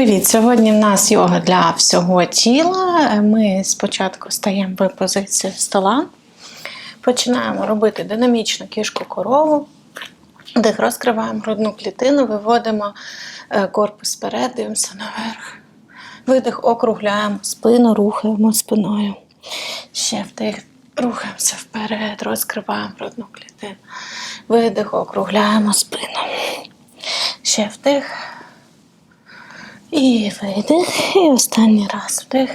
Привіт! Сьогодні в нас йога для всього тіла. Ми спочатку стаємо в позицію стола, починаємо робити динамічну кішку корову, дих розкриваємо грудну клітину, виводимо е, корпус вперед, дивимося наверх. Видих, округляємо спину, рухаємо спиною. Ще вдих, рухаємося вперед, розкриваємо грудну клітину. Видих, округляємо спину. Ще вдих. І видих. І останній раз вдих.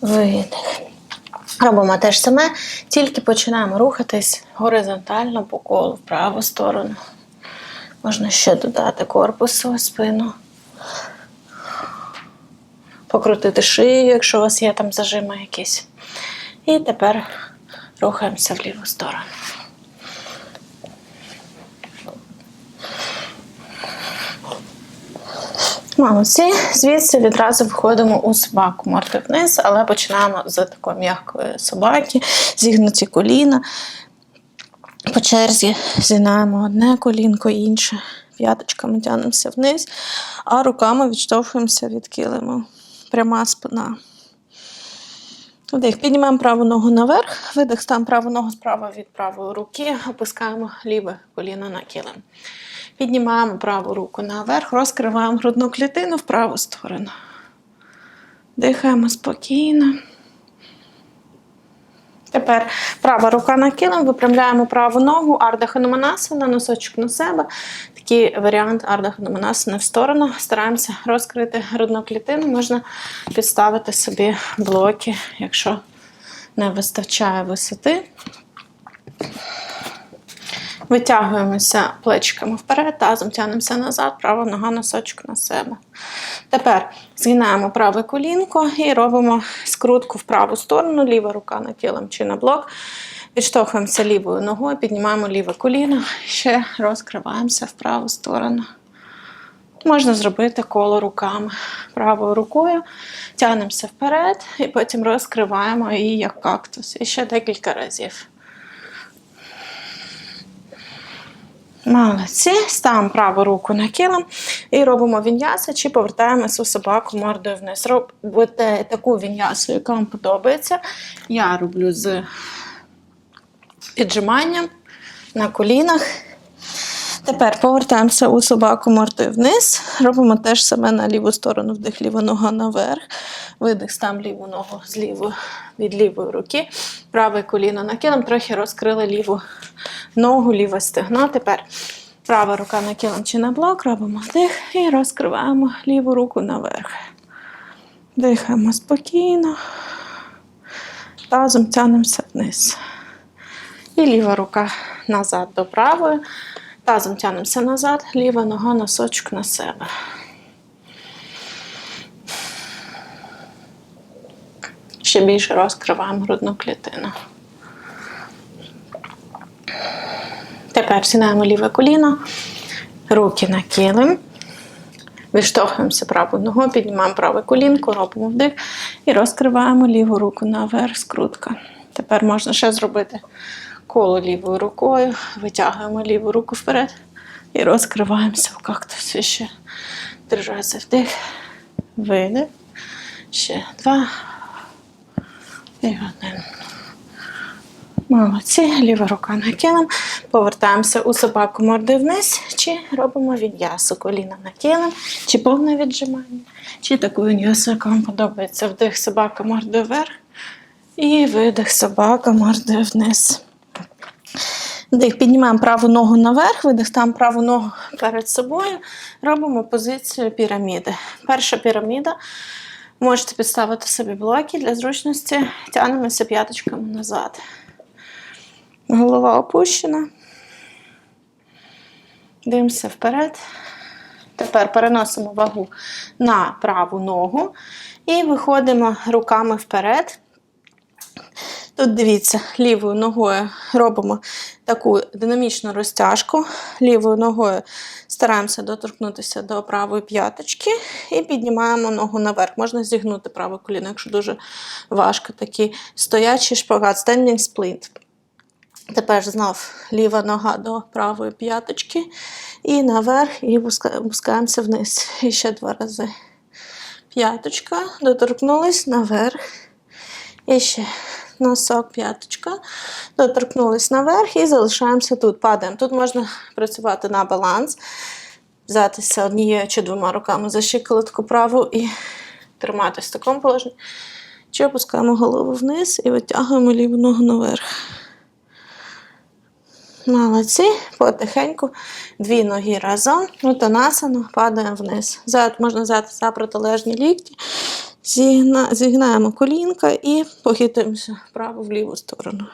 Видих. Робимо те ж саме, тільки починаємо рухатись горизонтально по колу в праву сторону. Можна ще додати корпусу, спину. Покрутити шию, якщо у вас є там зажими якісь. І тепер рухаємося в ліву сторону. Молодці. Звідси відразу виходимо у собаку. Морди вниз, але починаємо з такої м'якої собаки, зігнуті коліна. По черзі зігнаємо одне колінко, інше. П'яточками тягнемося вниз, а руками відштовхуємося від килиму. Пряма спина. Вдих. Піднімаємо праву ногу наверх, видих, ставимо праву ногу справа від правої руки, опускаємо ліве коліно на килим. Піднімаємо праву руку наверх, розкриваємо грудну клітину в праву сторону. Дихаємо спокійно. Тепер права рука на килим, випрямляємо праву ногу, арда хануманасана, носочок на себе. Такий варіант арда хануманасана в сторону. Стараємося розкрити грудну клітину. Можна підставити собі блоки, якщо не вистачає висоти. Витягуємося плечиками вперед, тазом тягнемося назад, права нога носочок на себе. Тепер згинаємо праве колінко і робимо скрутку в праву сторону, ліва рука на килим чи на блок. Відштовхуємося лівою ногою, піднімаємо ліве коліно, ще розкриваємося в праву сторону. Можна зробити коло руками. Правою рукою тягнемося вперед і потім розкриваємо її як кактус. І ще декілька разів. Молодці. Ставимо праву руку на килим і робимо він'ясу, чи повертаємося у собаку мордою вниз. Робите таку він'ясу, яка вам подобається. Я роблю з піджиманням на колінах. Тепер повертаємося у собаку мордою вниз. Робимо те ж саме на ліву сторону, вдих, ліва нога наверх. Видих, став ліву ногу з від лівої руки. Праве коліно на килим, трохи розкрили ліву ногу, ліве стегно. Тепер права рука на чи на блок, робимо вдих і розкриваємо ліву руку наверх. Дихаємо спокійно. Тазом тягнемося вниз. І ліва рука назад до правої. Тазом тягнемося назад, ліва нога носочок на себе. Ще більше розкриваємо грудну клітину. Тепер сінаємо ліве коліно, руки на килим. Відштовхуємося правою ногою, піднімаємо праве колінко, робимо вдих і розкриваємо ліву руку наверх, скрутка. Тепер можна ще зробити коло лівою рукою, витягуємо ліву руку вперед і розкриваємося в кактусі. Ще три вдих, видих. Ще два. І один. Молодці, ліва рука на килим. Повертаємося у собаку морди вниз, чи робимо від'ясу коліна на килим, чи повне віджимання, чи таку від'ясу, яка вам подобається. Вдих собака морди вверх. І видих собака морди вниз. Вдих, піднімаємо праву ногу наверх, видих, ставимо праву ногу перед собою. Робимо позицію піраміди. Перша піраміда. Можете підставити собі блоки для зручності, тягнемося п'яточками назад. Голова опущена. Дивимося вперед. Тепер переносимо вагу на праву ногу і виходимо руками вперед. Тут дивіться, лівою ногою робимо таку динамічну розтяжку. Лівою ногою стараємося доторкнутися до правої п'яточки і піднімаємо ногу наверх. Можна зігнути праве коліно, якщо дуже важко. Такий стоячий шпагат, standing splint. Тепер знов ліва нога до правої п'яточки. І наверх, і опуска- опускаємося вниз. І ще два рази. П'яточка, доторкнулись наверх. І ще носок, п'яточка. Доторкнулись наверх і залишаємося тут. Падаємо. Тут можна працювати на баланс, взятися однією чи двома руками за щиколотку праву і триматись в такому положенні. Чи опускаємо голову вниз і витягуємо ліву ногу наверх. Молодці, потихеньку, дві ноги разом, утонасано, падаємо вниз. Зад можна взяти за протилежні лікті, зігна, зігнаємо колінка і похитуємося вправо в ліву сторону.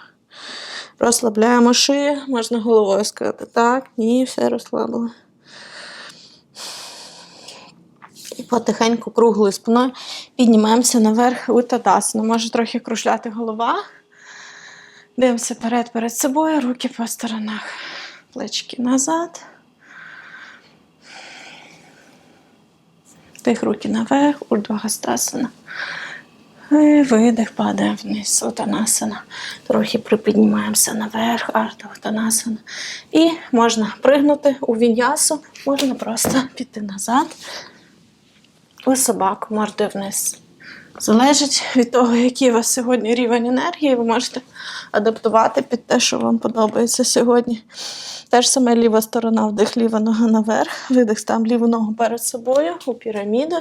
Розслабляємо шию, можна головою сказати. Так, ні, все розслабили. І потихеньку круглою спиною піднімаємося наверх у тадасану. Може трохи кружляти голова. Дивимося перед перед собою, руки по сторонах, плечки назад. Тих руки наверх, урдвагастасана. І видих, падає вниз, утанасана. Трохи припіднімаємося наверх, артовтанасана. І можна пригнути у віньясу, можна просто піти назад. У собаку морди вниз. Залежить від того, який у вас сьогодні рівень енергії, ви можете адаптувати під те, що вам подобається сьогодні. Те ж саме ліва сторона, вдих, ліва нога наверх, видих, там ліву ногу перед собою у піраміду.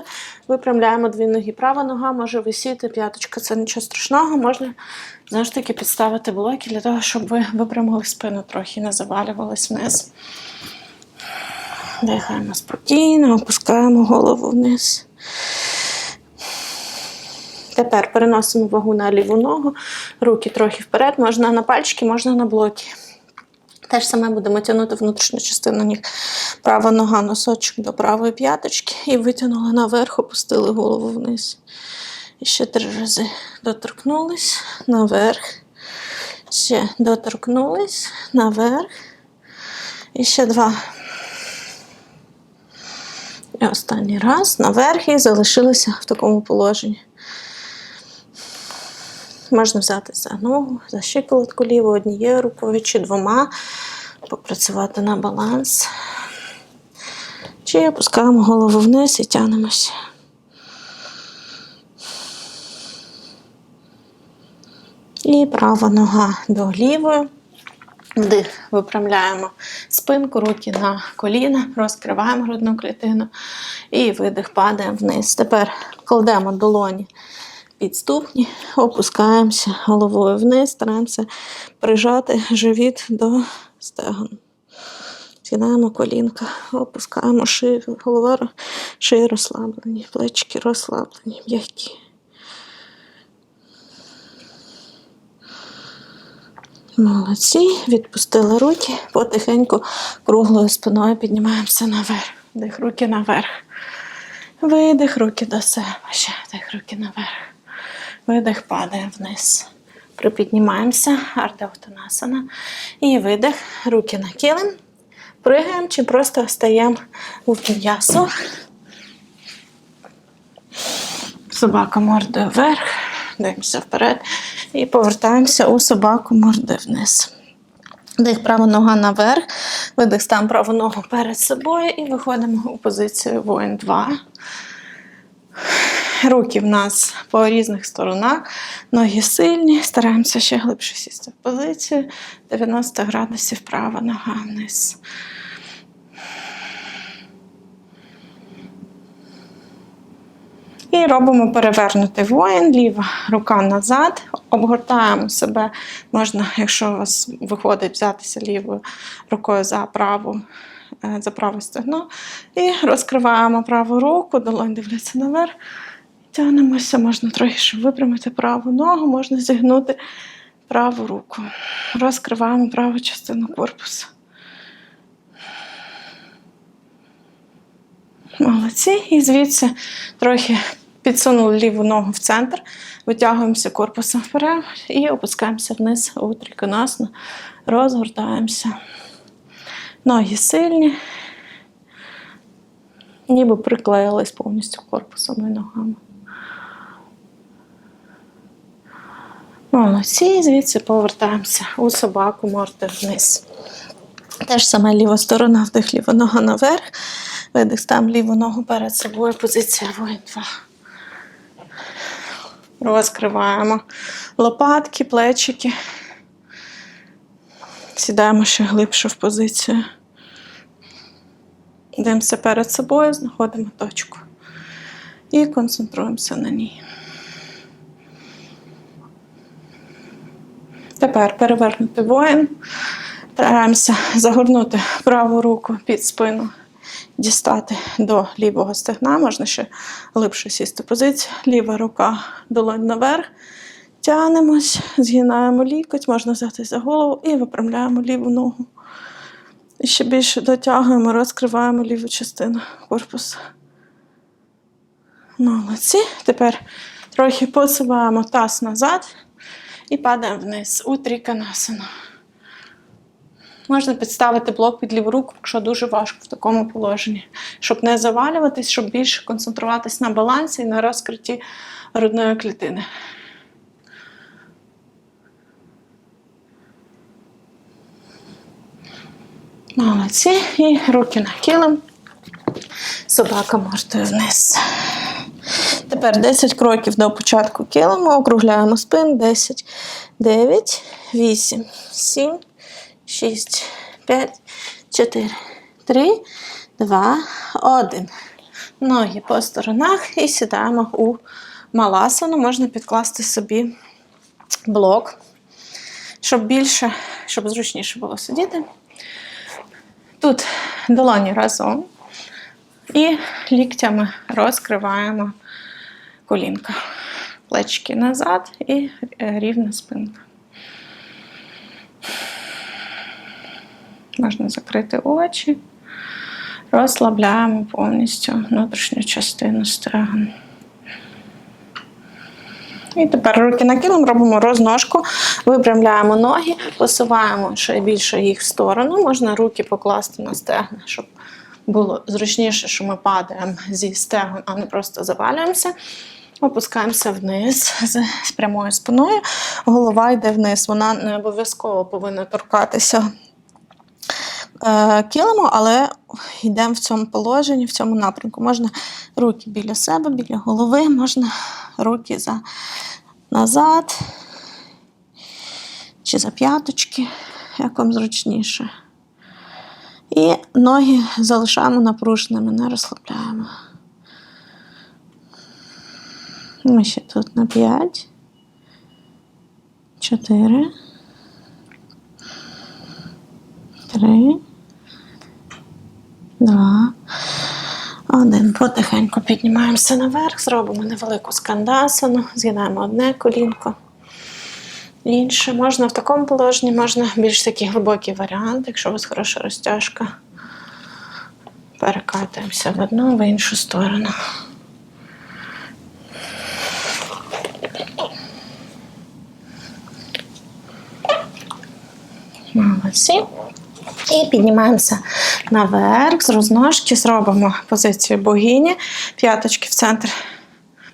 Випрямляємо дві ноги. Права нога може висіти, п'яточка це нічого страшного. Можна ж таки підставити блоки для того, щоб ви випрямили спину трохи, не завалювались вниз. Дихаємо спокійно, опускаємо голову вниз. Тепер переносимо вагу на ліву ногу, руки трохи вперед, можна на пальчики, можна на блоки. Те ж саме будемо тягнути внутрішню частину ніг. Права нога, носочок до правої п'яточки і витягнули наверх, опустили голову вниз. І ще три рази доторкнулись наверх. Ще доторкнулись наверх. І ще два. І останній раз наверх і залишилися в такому положенні. Можна взяти за ногу, за щиколотку ліву однією рукою чи двома, попрацювати на баланс. Чи опускаємо голову вниз і тягнемося. І права нога до лівої. Вдих, випрямляємо спинку, руки на коліна, розкриваємо грудну клітину і видих, падаємо вниз. Тепер кладемо долоні під ступні, опускаємося головою вниз, стараємося прижати живіт до стегон. Згинаємо колінка, опускаємо шию, голова, шиї розслаблені, плечки розслаблені, м'які. Молодці, відпустили руки, потихеньку круглою спиною піднімаємося наверх. Дих руки наверх. Видих, руки до себе. Ще дих руки наверх. Видих, падає вниз. Припіднімаємося, ардеутанасана. І видих, руки на килим. Пригаємо чи просто стаємо у віньясу. Собака мордою вверх, дивимося вперед і повертаємося у собаку мордою вниз. Дих права нога наверх, видих стан праву ногу перед собою і виходимо у позицію воїн 2. Руки в нас по різних сторонах, ноги сильні, стараємося ще глибше сісти в позицію. 90 градусів права нога вниз. І робимо перевернутий воїн, ліва рука назад, обгортаємо себе. Можна, якщо у вас виходить, взятися лівою рукою за праву, е, за праве стегно. І розкриваємо праву руку, долонь дивляться наверх. Тягнемося, можна трохи щоб випрямити праву ногу, можна зігнути праву руку. Розкриваємо праву частину корпусу. Молодці. І звідси трохи підсунули ліву ногу в центр, витягуємося корпусом вперед і опускаємося вниз у триконасну, розгортаємося. Ноги сильні, ніби приклеїлись повністю корпусом і ногами. Молодці, звідси повертаємося у собаку морди вниз. Теж саме ліва сторона, вдих ліва нога наверх, видих там ліву ногу перед собою, позиція воїн 2. Розкриваємо лопатки, плечики. Сідаємо ще глибше в позицію. Дивимося перед собою, знаходимо точку. І концентруємося на ній. Тепер перевернути воїн. Стараємося загорнути праву руку під спину, дістати до лівого стегна. Можна ще глибше сісти позицію. Ліва рука долонь наверх. Тягнемось, згинаємо лікоть, можна взяти за голову і випрямляємо ліву ногу. І ще більше дотягуємо, розкриваємо ліву частину корпусу. Молодці. Тепер трохи посуваємо таз назад і падаємо вниз у тріканасану. Можна підставити блок під ліву руку, якщо дуже важко в такому положенні, щоб не завалюватись, щоб більше концентруватись на балансі і на розкритті грудної клітини. Молодці. І руки на килим. Собака мордою вниз. Тепер 10 кроків до початку килиму. Округляємо спин. 10, 9, 8, 7, 6, 5, 4, 3, 2, 1. Ноги по сторонах і сідаємо у маласану. Можна підкласти собі блок, щоб більше, щоб зручніше було сидіти. Тут долоні разом і ліктями розкриваємо колінка. Плечки назад і е, рівна спинка. Можна закрити очі, розслабляємо повністю внутрішню частину стегон. І тепер руки на килим, робимо розножку, випрямляємо ноги, посуваємо ще більше їх в сторону. Можна руки покласти на стегна, щоб було зручніше, що ми падаємо зі стегон, а не просто завалюємося. Опускаємося вниз з, прямою спиною. Голова йде вниз. Вона не обов'язково повинна торкатися е, килиму, але йдемо в цьому положенні, в цьому напрямку. Можна руки біля себе, біля голови, можна руки за назад чи за п'яточки, як вам зручніше. І ноги залишаємо напруженими, не розслабляємо. Ми ще тут на 5, 4, 3, 2, 1. Потихеньку піднімаємося наверх, зробимо невелику скандасану, згинаємо одне колінко. Інше. Можна в такому положенні, можна більш такий глибокий варіант, якщо у вас хороша розтяжка. Перекатуємося в одну, в іншу сторону. Молодці. І піднімаємося наверх, з розножки, зробимо позицію богині, п'яточки в центр,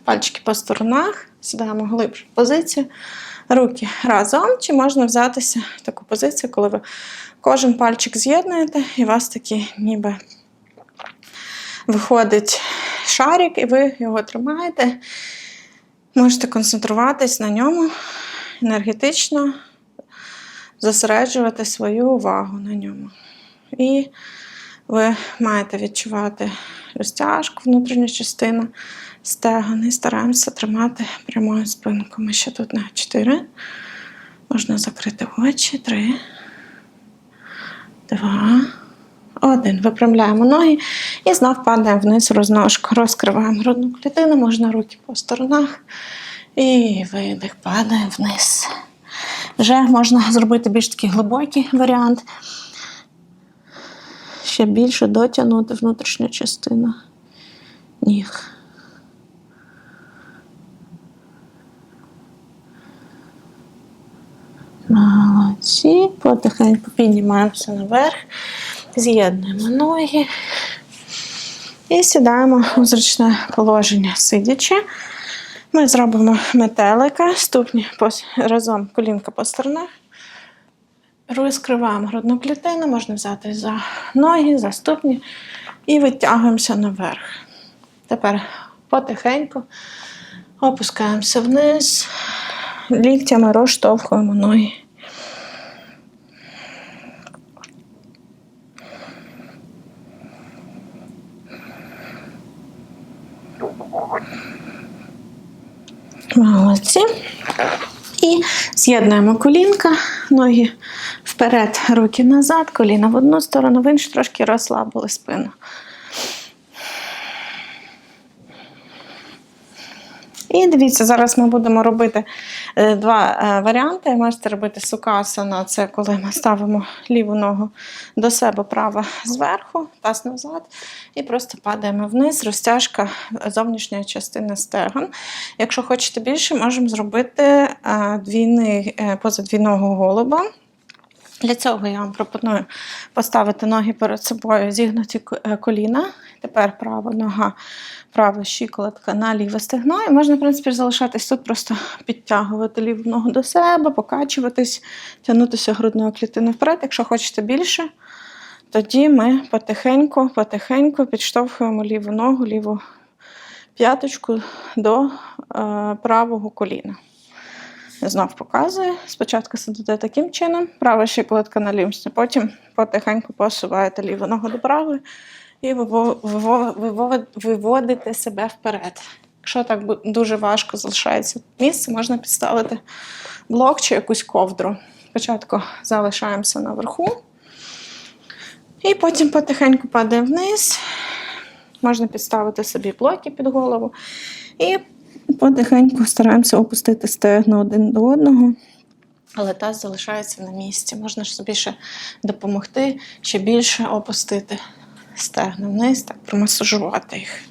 пальчики по сторонах, сідаємо глибше в позицію, руки разом, чи можна взятися в таку позицію, коли ви кожен пальчик з'єднуєте, і у вас такий ніби виходить шарик, і ви його тримаєте. Можете концентруватись на ньому енергетично зосереджувати свою увагу на ньому. І ви маєте відчувати розтяжку, внутрішню частину стегон і стараємося тримати прямою спинку. Ми ще тут на 4. Можна закрити очі. 3, 2, 1. Випрямляємо ноги і знов падаємо вниз розножку. Розкриваємо грудну клітину, можна руки по сторонах. І видих, падаємо вниз. Вже можна зробити більш такий глибокий варіант. Ще більше дотягнути внутрішню частину ніг. Молодці. Потихеньку піднімаємося наверх, з'єднуємо ноги і сідаємо у зручне положення, сидячи. Ми зробимо метелика, ступні разом колінка по сторонах. Розкриваємо грудну клітину, можна взяти за ноги, за ступні і витягуємося наверх. Тепер потихеньку опускаємося вниз, ліктями розштовхуємо ноги. Молодці. І з'єднуємо колінка, ноги вперед, руки назад, коліна в одну сторону, в іншу трошки розслабили спину. І дивіться, зараз ми будемо робити е, два е, варіанти. Можете робити сукасана, це коли ми ставимо ліву ногу до себе, права зверху, таз назад, і просто падаємо вниз, розтяжка зовнішньої частини стегон. Якщо хочете більше, можемо зробити е, двійний, позадвійного голуба. Для цього я вам пропоную поставити ноги перед собою, зігнуті е, коліна. Тепер права нога, права щиколотка на ліве стегно. І можна, в принципі, залишатись тут, просто підтягувати ліву ногу до себе, покачуватись, тягнутися грудною клітиною вперед. Якщо хочете більше, тоді ми потихеньку, потихеньку підштовхуємо ліву ногу, ліву п'яточку до е, правого коліна. Знов показую. Спочатку сидите таким чином, права щиколотка на лівці, потім потихеньку посуваєте ліву ногу до правої і виво- виво- виво- виводите себе вперед. Якщо так дуже важко залишається місце, можна підставити блок чи якусь ковдру. Спочатку залишаємося наверху, і потім потихеньку падаємо вниз. Можна підставити собі блоки під голову. І потихеньку стараємося опустити стегна один до одного. Але таз залишається на місці. Можна ж собі ще допомогти, ще більше опустити стегна вниз, так промасажувати їх.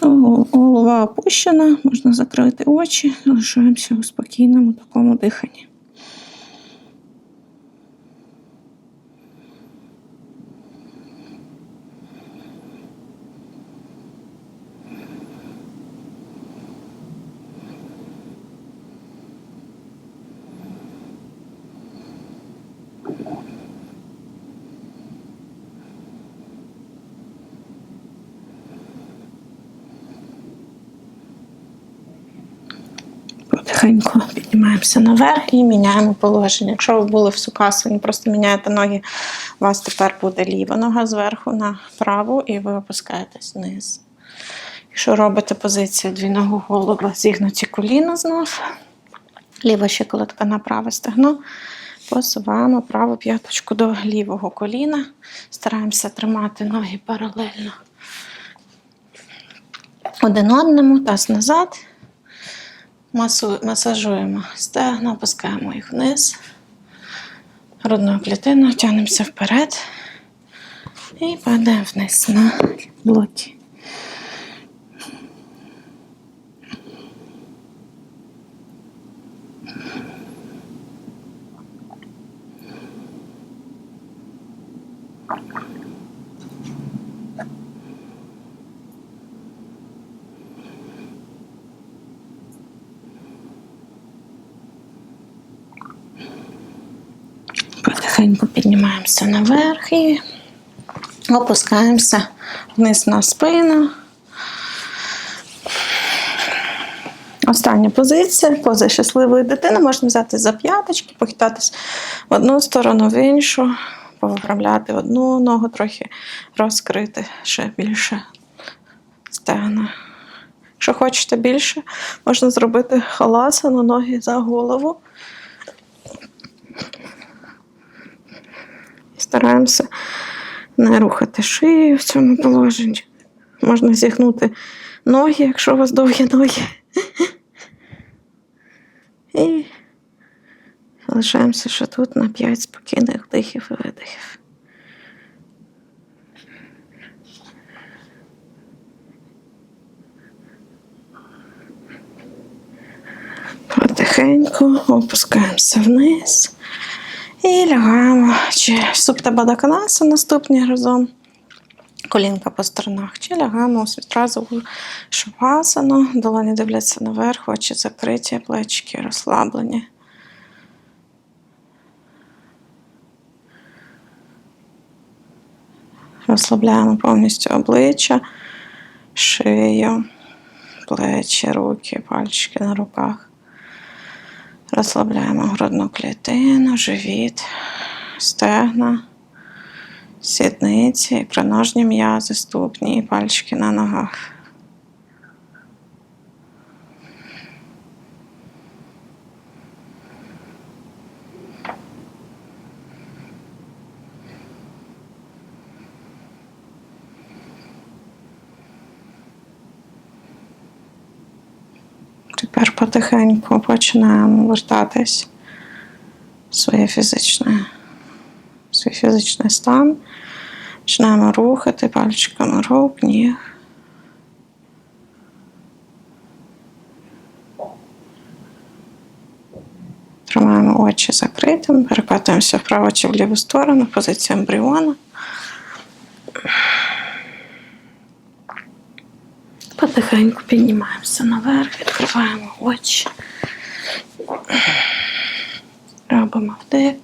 Голова опущена, можна закрити очі, залишаємося у спокійному такому диханні. Потихеньку піднімаємося наверх і міняємо положення. Якщо ви були в сукасані, просто міняєте ноги, у вас тепер буде ліва нога зверху на праву, і ви опускаєтесь вниз. Якщо робите позицію двійного голуба, зігнуті коліна знов, ліва щиколотка на праве стегно, посуваємо праву п'яточку до лівого коліна, стараємося тримати ноги паралельно один одному, таз назад. Масу, масажуємо стегна, опускаємо їх вниз. Грудною клітиною тягнемося вперед і падаємо вниз на блоки. Потихеньку піднімаємося наверх і опускаємося вниз на спину. Остання позиція, поза щасливої дитини. Можна взяти за п'яточки, похитатись в одну сторону, в іншу, повиправляти одну ногу, трохи розкрити ще більше стегна. Якщо хочете більше, можна зробити халасану, ноги за голову. Стараємося не рухати шию в цьому положенні. Можна зігнути ноги, якщо у вас довгі ноги. І залишаємося ще тут на 5 спокійних вдихів і видихів. Потихеньку опускаємося вниз. І лягаємо чи субтабадаканаса наступні разом. колінка по сторонах. Чи лягаємо відразу в шавасану, долоні дивляться наверх, очі закриті, плечики розслаблені. Розслабляємо повністю обличчя, шию, плечі, руки, пальчики на руках. Розслабляємо грудну клітину, живіт, стегна, сідниці, проножні м'язи, ступні і пальчики на ногах. Тепер потихеньку починаємо вертатись в своє фізичне, в свій фізичний стан. Починаємо рухати пальчиками рук, ніг. Тримаємо очі закритими, перекатуємося вправо чи в ліву сторону, позицію ембріона. Потихеньку піднімаємося наверх, відкриваємо очі. Робимо вдих,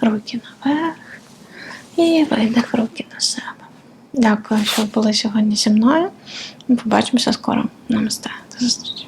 руки наверх і видих руки на себе. Дякую, що ви були сьогодні зі мною. Побачимося скоро. Намасте. До зустрічі.